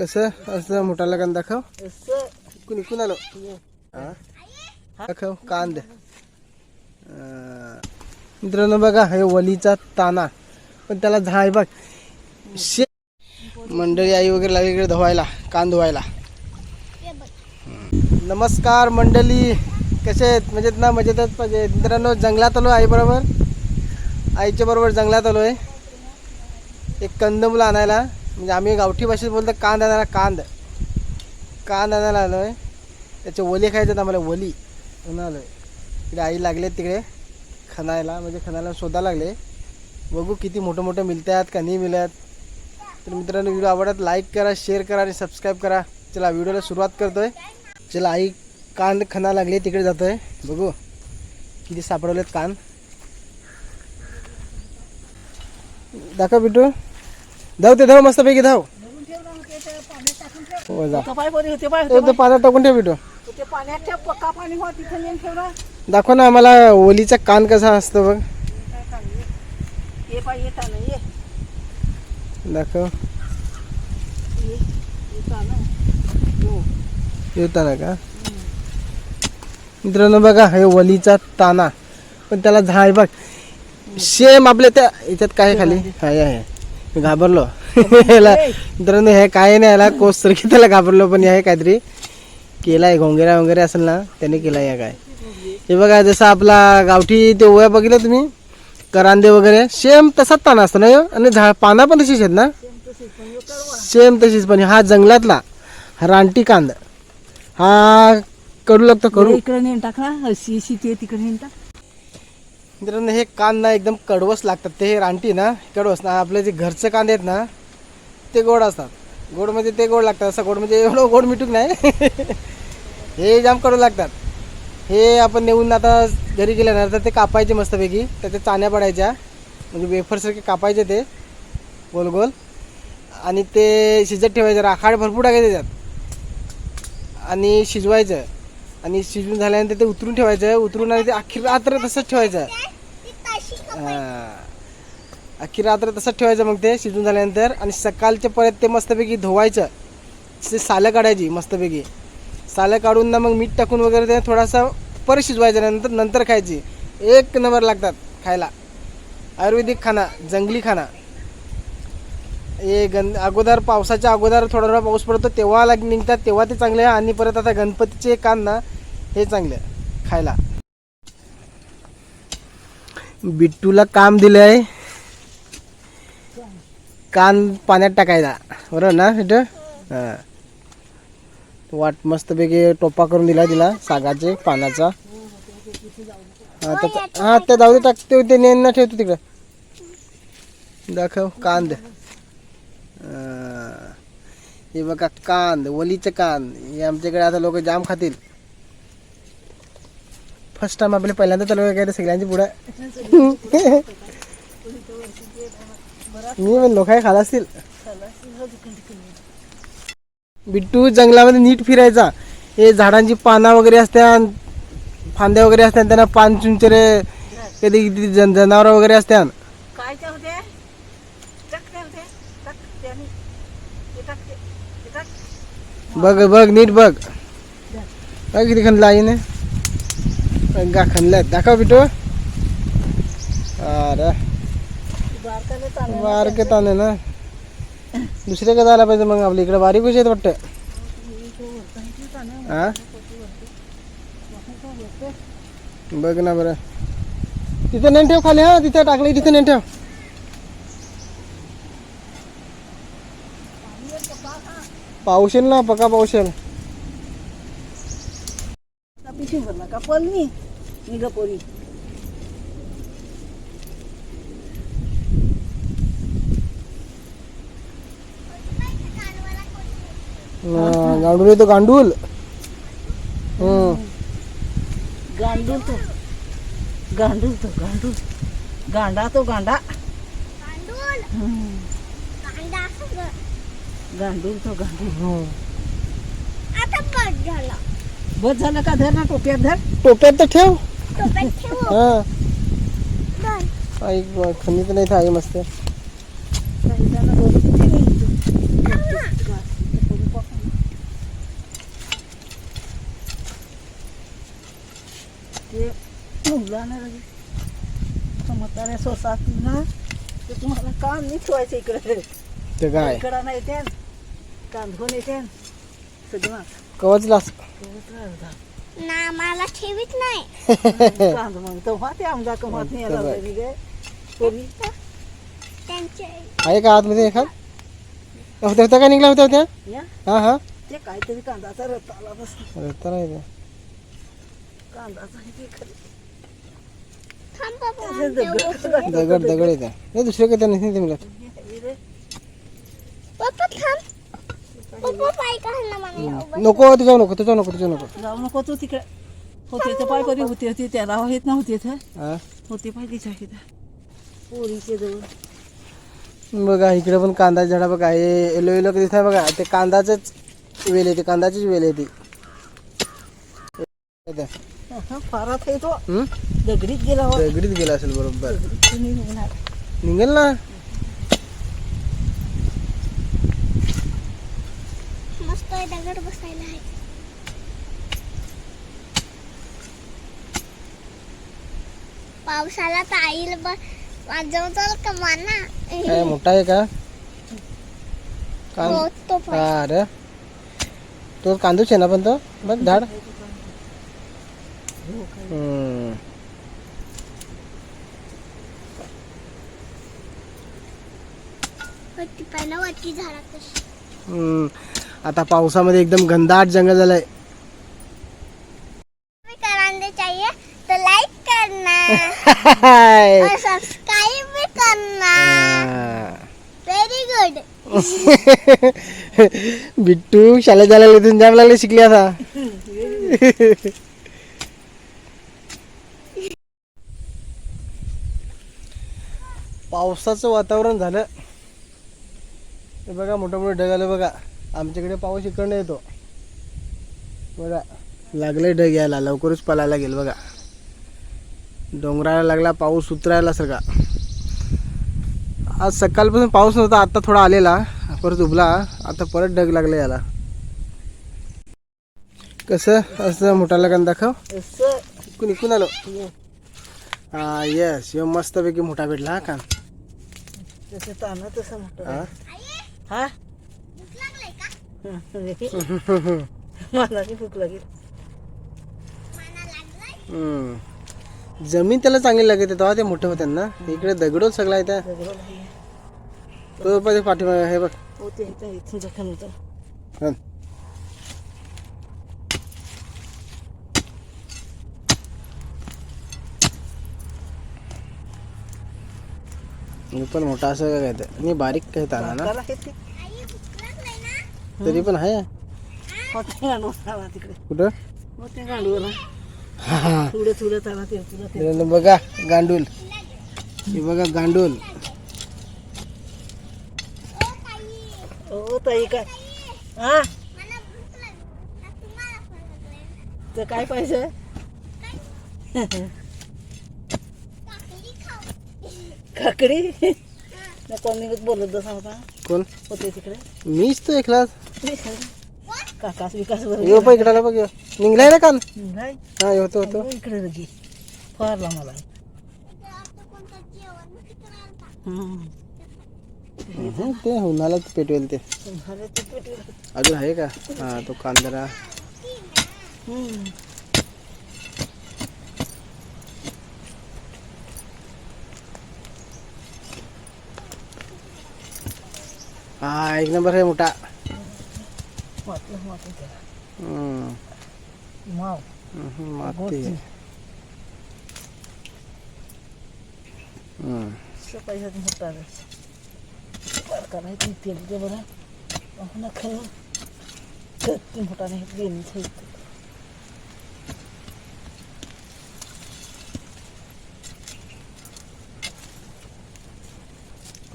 कसं? असं मोठा लगान दाखव. कुणी कुण आलो हा? दाखव कांद. मित्रांनो बघा हे वलीचा ताना. पण त्याला झाय बघ. शे मंडळी आई वगैरे लागली इकडे धुवायला कान धुवायला. नमस्कार मंडळी. कसे आहेत? मजेत ना? मजेतच पाहिजे मित्रांनो जंगलात आलो आई बरोबर. आईच्या बरोबर जंगलात आलो आहे एक कंदमुलं आणायला. म्हणजे आम्ही गावठी भाषेत बोलतो कांद आणायला कांद. कांद आणायला आलो आहे त्याचे ओले खायचे आम्हाला ओली. म्हणून आलो आहे इकडे आई लागले तिकडे खणायला. म्हणजे खणायला शोधा लागले. बघू किती मोठं मोठं मिळतात का नाही मिळत. तर मित्रांनो व्हिडिओ आवडत लाईक करा शेअर करा आणि सबस्क्राईब करा. चला व्हिडिओला सुरुवात करतोय. चला आई कांद खणा लागले तिकडे जातोय. बघू. किती सापडवलेत कान दाखव बिटू. धाव ते धाव मस्तपैकी धाव. हो जा. ते तो पाण्यात टाकून ठेव हो ना. दाखव ना आम्हाला ओलीचा कान कसा असतो बघ. दाखव. हो. येताना का? मित्रांनो बघा हे वलीचा ताना. पण त्याला झाड बघ. सेम आपल्या त्या याच्यात काय खाली? आहे. आहे मी घाबरलो. याला मित्रांनो हे काय नाही याला कोस तर की त्याला घाबरलो पण हे काहीतरी केलाय घोंगेरा वगैरे असेल ना त्याने केलाय या काय. हे बघा जसं आपला गावठी ते ओया बघितलं तुम्ही? करांदे वगैरे. सेम तसाच ताना असतो ना आणि झाड पाना पण तशीच आहेत ना? सेम तशीच पण हा जंगलातला हा रानटी कांद. हा करू लागतो करू. इकडे नेऊन टाक ना अशी अशी ते तिकडे नेऊन टाक. मित्रांनो हे कान ना एकदम कडवस लागतात. ते हे रानटी ना कडवस. ना आपले जे घरचे कांदे आहेत ना ते गोड असतात. गोड म्हणजे ते गोड लागतात. असं गोड म्हणजे एवढं गोड मिठूक नाही. हे जाम कडू लागतात. हे आपण नेऊन आता घरी गेल्यानंतर ते कापायचे मस्तपैकी. त्याच्या चाण्या पडायच्या. म्हणजे वेफरसारखे कापायचे ते. गोल गोल. आणि ते शिजत ठेवायचं. राखाड भरपूर टाकायचे त्याच्यात. आणि शिजवायचं. आणि शिजून झाल्यानंतर ते उतरून ठेवायचं. उतरून आणि ते अख्खी रात्र तसंच ठेवायचं. हा. अख्खी रात्र तसंच ठेवायचं मग ते शिजून झाल्यानंतर. आणि सकाळच्या परत ते मस्तपैकी धुवायचं. ते सालं काढायची मस्तपैकी. सालं काढून ना मग मीठ टाकून वगैरे ते थोडासा परत शिजवायचं. नंतर नंतर खायची. एक नंबर लागतात खायला. आयुर्वेदिक खाना जंगली खाना. हे गण अगोदर पावसाच्या अगोदर थोडा थोडा पाऊस पडतो तेव्हा लाग निघतात तेव्हा ते चांगले आहे. आणि परत आता गणपतीचे कान ना हे चांगले आहे खायला. बिट्टूला काम दिलं आहे कान पाण्यात टाकायला. बरोबर ना तिथं हां. वाट मस्तपैकी टोपा करून दिला तिला सागाचे पानाचा. हा त्याचा हां त्या जाऊ दे टाकते होते नेन ना ठेवतो तिकडं. दाखव कांद. हे बघा कांद वलीचं कांद. हे आमच्याकडे आता लोक जाम खातील. फर्स्ट टाइम आपले पहिल्यांदा चालू आहे काय सगळ्यांची पुढं. मी म्हणलो काय खाला असतील. बिट्टू जंगलामध्ये नीट फिरायचा. हे झाडांची पानं वगैरे असतात फांद्या वगैरे असतात त्यांना पान चुंचरे कधी कधी जनावर वगैरे असतात बघ बघ नीट बघ बघ किती खणलं आईने गा खणल्यात दाखव बिटू। अरे बारके ताने ना। दुसरे का झाला पाहिजे मग आपल्या इकडे बारीक आहेत वाटतं हा? बघ ना बरं। तिथे नेन ठेव खाली, हा तिथे टाकलं तिथे नेन ठेव पावशेल ना पका पावशेल पिशवी भरला का पण मी निघा पोरी हा, गांडूल येतो गांडूल हम्म गांडूल तो गांडूल तो गांडूल गांडा तो गांडा हम्म. गांडूळ तो गांडूळ. हो. आता बस झाला. बस झालं का धर ना टोप्यात धर. टोप्यात तर ठेव. टोप्यात खंडित नाही था मस्त. म्हाताऱ्या सोसात ना ते तुम्हाला काम नाही ठेवायचं इकडे. ते काय? इकडं नाही ते. कांदून येते. सगळं कवचलास ना मला ठेवीत नाही. कांद मग तेव्हा ते आमदा कमात नाही यायला लागली गे पोरी त्यांचे. आहे का आतमध्ये एखाद? होत्या होत्या का निघल्या होत्या होत्या? हा हा. ते काहीतरी कांदाचा रत आला बस अरे तर आहे ते. कांदाचा हे खरं. दगड- दगड दगड येते नाही दुसरे काही नाही ते मिळत. नको तुझ्या नको तुझ्या नको तुझ्या नको. जाऊ नको तू तिकडे. होते तर पाय कधी होते होते त्याला येत नव्हते हा? होते पाय तिच्या इथं. पोरीचे जवळ बघा इकडे पण कांदा झाडा बघा हे येलो येलो दिसत नाही बघा. ते कांदाचंच वेल येते कांदाचीच वेल येते येते. हा, फारात आहे तो. हम्म? दगडीत गेला हो. दगडीत गेला असेल बरोबर. निघणार. निघेल ना. दगड बसायला आहे. पावसाला तर आईल वाजवतो का माना? मोठा आहे का? हा, अरे. तो कांदूच आहे ना पण तो? बघ झाड. हम्म. आता पावसामध्ये एकदम घनदाट जंगल झालंय. भी कराने चाहिए तो लाइक करना. हाय. और सब्सक्राइब भी करना. व्हेरी गुड बिट्टू शाळेत जायला इथून जाम लागले शिकले आता. पावसाचं वातावरण झालं. बघा मोठं मोठं ढग आलं बघा. आमच्याकडे पाऊस इकडनं येतो. बघा लागले ढग यायला लवकरच पलायला गेल बघा. डोंगराला लागला पाऊस उतरायला सगळा आज सकाळपासून पाऊस नव्हता आता थोडा आलेला. परत उभला आता परत ढग लागले याला. कसं? असं मोठाला कान दाखव. इकून इकून आलो. हे, येस यो मस्तपैकी मोठा भेटला हा ताना तसं मोठं. हा? का मला भूक लागेल. जमीन त्याला चांगली लागते तेव्हा ते मोठे होते ना. इकडे दगडच सगळा आहे त्या. दगडं नाही. तो पाहिजे पाठीमागे हे बघ. हो ते जखम होतं. हा. मी पण मोठा असं काय ते आणि बारीक काय ताना ना त्याला हे ते आई भूक लागलाय ना तरी पण आहे. गांडूळ तिकडे. कुठं? होते गांडूळ. हा. थोडं थोडं ताला ते तुला ते मित्रांनो बघा गांडूल हे बघा गांडूल हो ताई काय? हा? तर काय पाहिजे? काकडी? कोणी? बोलत बसा होता कोण? होते तिकडे. मीच तो एकला काकास विकास यो पण इकडे बघ. निघलाय ना नाही हा यो होतो होतो. इकडे लगी फारला मला. ते उन्हाला पेटवेल ते. अजून आहे का? हा तो कांदरा. हा एक नंबर आहे मोठा. वाटलं वाटलं त्याला. हम्म, माव हम्म, माती आहे. हम्म. पैशात मोठा आहे. करायची तेल ते बरं आपण खाल्लं कत्ती मोठा नाही देणीच आहे.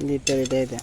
लिटर लिटर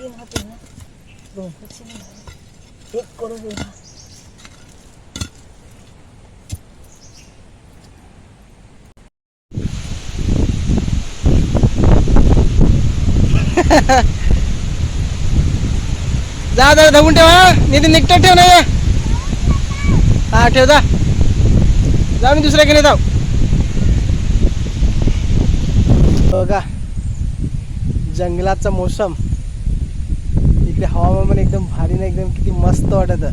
आहे 하더니 너무 ह्याच्यात. ते माहिती जा जरा धवून ठेव. निधी नितीन ठेव ना. हा ठेव जा. जा मी दुसऱ्या केले जाऊ. बघा जंगलाचा मोसम. इकडे हवामान पण एकदम भारी ना एकदम किती मस्त वाटत.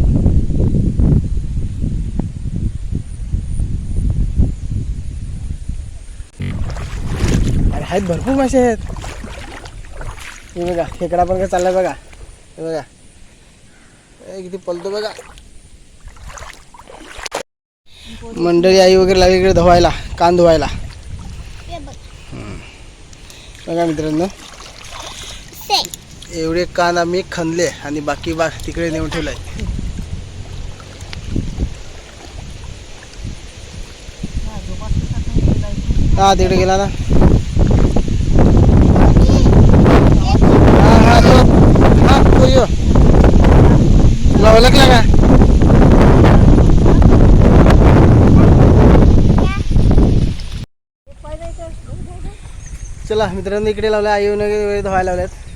अरे आहेत भरपूर मासे आहेत. हे बघा खेकडा पण काय चाललाय बघा. हे बघा. किती पलतो बघा. मंडळी आई वगैरे लागली इकडे धुवायला कान धुवायला. बघ मित्रांनो. एवढे कान आम्ही खणले आणि बाकी बा तिकडे नेऊन ठेवलाय. हा तिकडे गेला ना. हा हा तो. यो. का? चला मित्रांनो इकडे लावलं आई वगैरे धुवायला लावल्यात.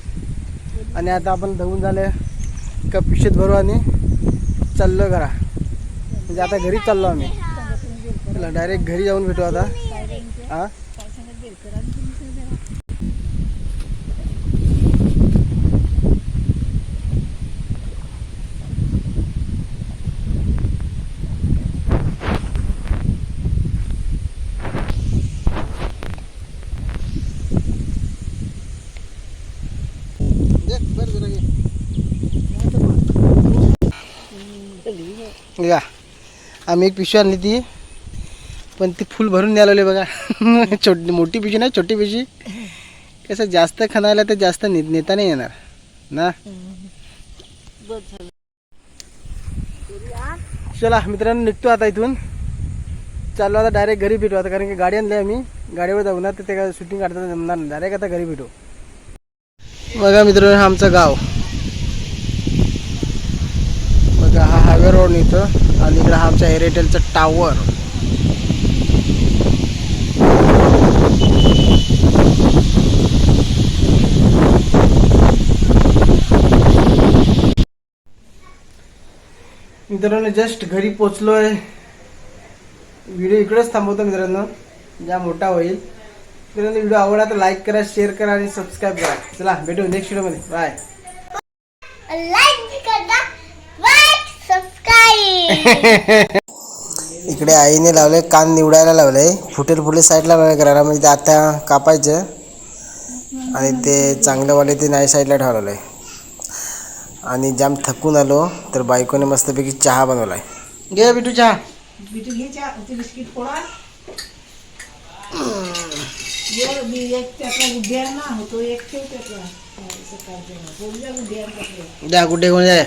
आणि आता आपण धुवून झालं का पिशवीत भरू आणि चाललो घरा. म्हणजे आता घरी चाललो आम्ही. डायरेक्ट घरी जाऊन भेटू आता. हां दे, बरं जरा घे. या आम्ही एक पिशवी आणली ती. पण ती फुल भरून न्यायला बघा. छोटी मोठी पिशवी नाही छोटी पिशवी. कसं जास्त खणायला तर जास्त ने नेता नाही येणार. ना? चला मित्रांनो निघतो आता इथून. चाललो आता डायरेक्ट घरी भेटू आता कारण की गाडी आणली आम्ही. गाडीवर जाऊ ना तर ते काय शूटिंग काढता जमणार नाही. डायरेक्ट आता घरी भेटू. बघा मित्रांनो हा आमचं गाव. बघा रोड इथं आणि इकडं हा आमच्या एअरटेलचा टावर मित्रांनो जस्ट घरी पोचलो आहे व्हिडिओ इकडेच थांबवतो मित्रांनो. ज्या मोठा होईल. मित्रांनो व्हिडिओ आवडला तर लाईक करा शेअर करा आणि सबस्क्राईब करा. चला भेटू नेक्स्ट व्हिडिओमध्ये बाय लाईक भी करना लाईक सबस्क्राईब इकडे आईने लावले कान निवडायला लावले. फुटेल फुटेल साईडला लावले करायला. म्हणजे ते आता कापायचं. आणि ते चांगलंवाले ते नाही साईडला ठेवलेलं. आहे आणि जाम थकून आलो तर बायकोने मस्तपैकी चहा बनवलाय. घे बिटू चहा. बिटू घे चा ते बिस्किट फोडा. द्या गुड्डे कोण जाय